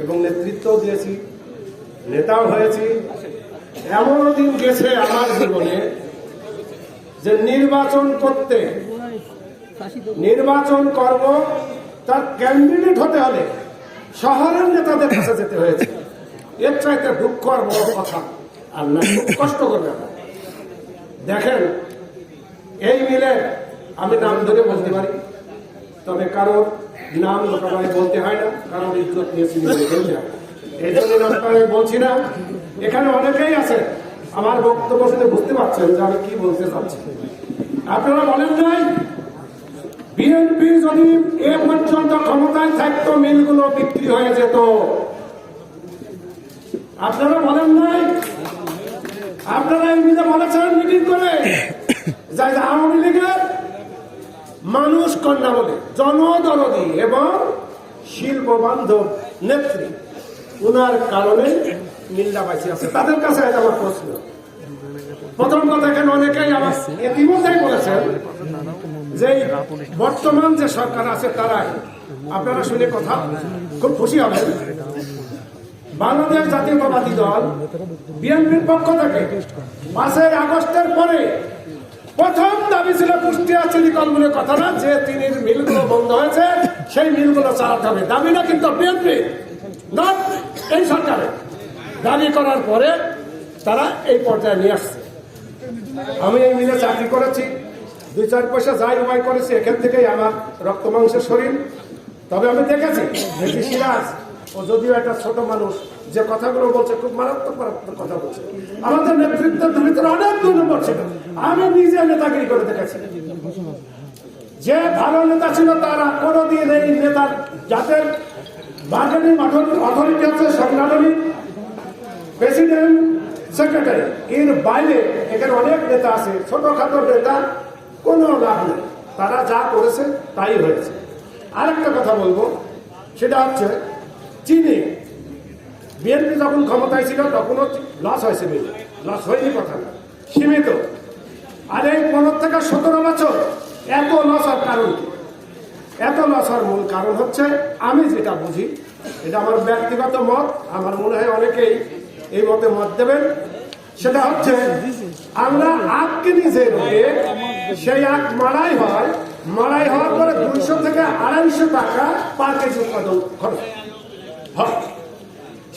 এবং নেতৃত্ব দিয়েছি, নেতাও হয়েছি। এমনও দিন গেছে আমার জীবনে যে নির্বাচন করতে, নির্বাচন করব, তার ক্যান্ডিডেট হতে হলে শহরের নেতাদের কাছে যেতে হয়েছে। এর চাইতে দুঃখ আর বড় কথা, আর না, খুব কষ্ট করবে দেখেন, এই মিলে আমি নাম ধরে বলতে পারি, তবে কারোর নাম বলতে হয় না, কারণ ইজ্জত নিয়ে সিনেমা এই জন্য বলছি না, এখানে অনেকেই আছে, আমার বক্তব্য শুনে বুঝতে পারছেন যে আমি কি বলতে চাচ্ছি। আপনারা বলেন নাই বিএনপি যদি এ পর্যন্ত ক্ষমতায় থাকতো, মিলগুলো বিক্রি হয়ে যেত। আপনারা বলেন নাই? আপনারা মিলে বলেছেন মিটিং করে, যাই আওয়ামী মানুষ কন্যা বলে, জনদরদি এবং শিল্প বান্ধব নেত্রী। উনার কারণে মিল্লা বাইসি আছে। তাদের কাছে আজ আমার প্রশ্ন। প্রথম কথা এখানে অনেকেই আমার ইতিমধ্যেই বলেছেন যে বর্তমান যে সরকার আছে তারাই। আপনারা শুনে কথা খুব খুশি হবেন। বাংলাদেশ জাতীয়তাবাদী দল, বিএনপির পক্ষ থেকে পাঁচই আগস্টের পরে প্রথম দাবি ছিল কুষ্টিয়া চিনি কলগুলোর কথা না, যে তিনির মিলগুলো বন্ধ হয়েছে, সেই মিলগুলো চালাতে হবে। দাবিটা কিন্তু বিএনপি, নট এই সরকারের। দাবি করার পরে তারা এই পর্যায়ে নিয়ে আসছে। আমি এই মিলে চাকরি করেছি, দুই চার পয়সা যাই উপায় করেছি, এখান থেকেই আমার রক্ত মাংসের শরীর। তবে আমি দেখেছি দেখি সিরাজ ও যদিও একটা ছোট মানুষ, যে কথাগুলো বলছে খুব মারাত্মক মারাত্মক কথা বলছে। আমাদের নেতৃত্বের ভিতরে অনেক নম্বর ছিল। আমি নিজে নেতাগিরি করে দেখেছি। যে ভালো নেতা ছিল তারা কোনোদিন এই নেতার যাদের বার্গেনিং অথরিটি আছে, সংগঠনিক প্রেসিডেন্ট সেক্রেটারি এর বাইরে এখানে অনেক নেতা আছে, ছোটখাটো নেতা, কোনো লাভ নেই। তারা যা করেছে তাই হয়েছে। আরেকটা কথা বলব, সেটা হচ্ছে চিনি। বিএনপি যখন ক্ষমতায় ছিল, তখনও লস হয়েছে মিলে লস হয়নি কথা সীমিত। আর এই পনেরো থেকে সতেরো বছর এত লস হওয়ার কারণ এত লস হওয়ার মূল কারণ হচ্ছে, আমি যেটা বুঝি, এটা আমার ব্যক্তিগত মত, আমার মনে হয় অনেকেই এই মতে মত দেবেন, সেটা হচ্ছে আমরা আখ রোগে সেই আখ মারাই হয় মারাই হওয়ার পরে দুইশো থেকে আড়াইশো টাকা পার কেজি উৎপাদন খরচ।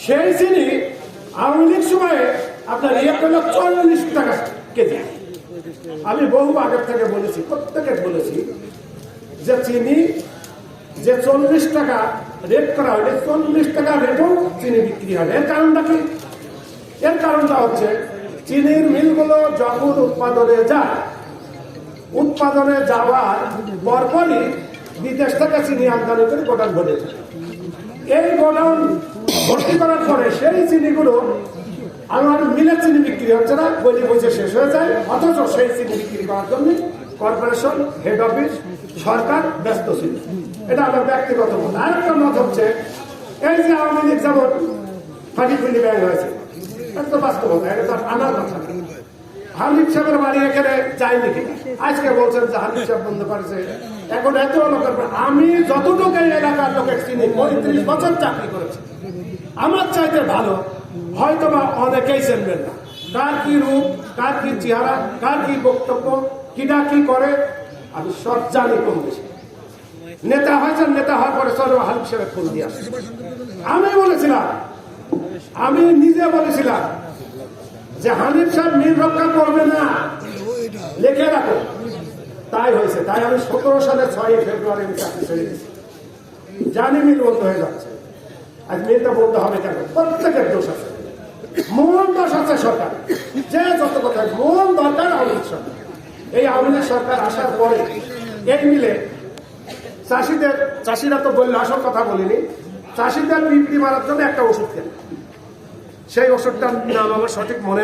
সেই চিনি আওয়ামী লীগ সময়ে আপনার ইয়ে করল, চল্লিশ টাকা কেজি আমি বহু আগের থেকে বলেছি, প্রত্যেকে বলেছি যে চিনি, যে চল্লিশ টাকা রেট করা হলে চল্লিশ টাকা রেটও চিনি বিক্রি হয় এর কারণটা কি? এর কারণটা হচ্ছে চিনির মিলগুলো যখন উৎপাদনে যায়, উৎপাদনে যাওয়ার পরপরই বিদেশ থেকে চিনি আমদানি করে ভরে যায়। এই গোডাউন ভর্তি করার পরে সেই চিনিগুলো আমার মিলের চিনি বিক্রি হচ্ছে না, বলি বসে শেষ হয়ে যায়। অথচ সেই চিনি বিক্রি করার জন্য কর্পোরেশন হেড অফিস সরকার ব্যস্ত ছিল। এটা আমার ব্যক্তিগত মত। আরেকটা মত হচ্ছে, এই যে আওয়ামী লীগ যেমন ফাঁকি ফুলি ব্যাংক হয়েছে, এটা তো বাস্তবতা, এটা তো আনার কথা। হামিদ সাহেবের বাড়ি এখানে যায়নি আজকে বলছেন যে হামিদ সাহেব বন্ধ করেছে। এখন এত লোকের আমি যতটুকু এলাকার চিনি পঁয়ত্রিশ বছর চাকরি করেছি। আমার চাইতে ভালো হয়তো বা অনেকেই চেনবেন না। কার কি রূপ কার কি চেহারা কার কি বক্তব্য কিনা কি করে, আমি সব জানি কম বেশি নেতা হয়েছেন নেতা হওয়ার পরে চলো হালিম সাহেবের ফোন দিয়ে আমি বলেছিলাম, আমি নিজে বলেছিলাম যে হানিফ সাহেব মিল রক্ষা করবে না। লিখে রাখো। তাই হয়েছে, তাই আমি সতেরো সালে ছয় ফেব্রুয়ারি আমি চাকরি ছেড়ে দিয়েছি। হয়ে যাচ্ছে। আজ মিলটা বন্ধ হবে কেন? প্রত্যেকের দোষ আছে। দোষ আছে সরকার। যে যত কথা দরকার সরকার। এই আওয়ামী সরকার আসার পরে এই মিলে চাষিদের, চাষিরা তো বললে, আসল কথা বলিনি, চাষিদের বিক্রি মারার জন্য একটা ওষুধ কেন সেই ওষুধটার নাম আমার সঠিক মনে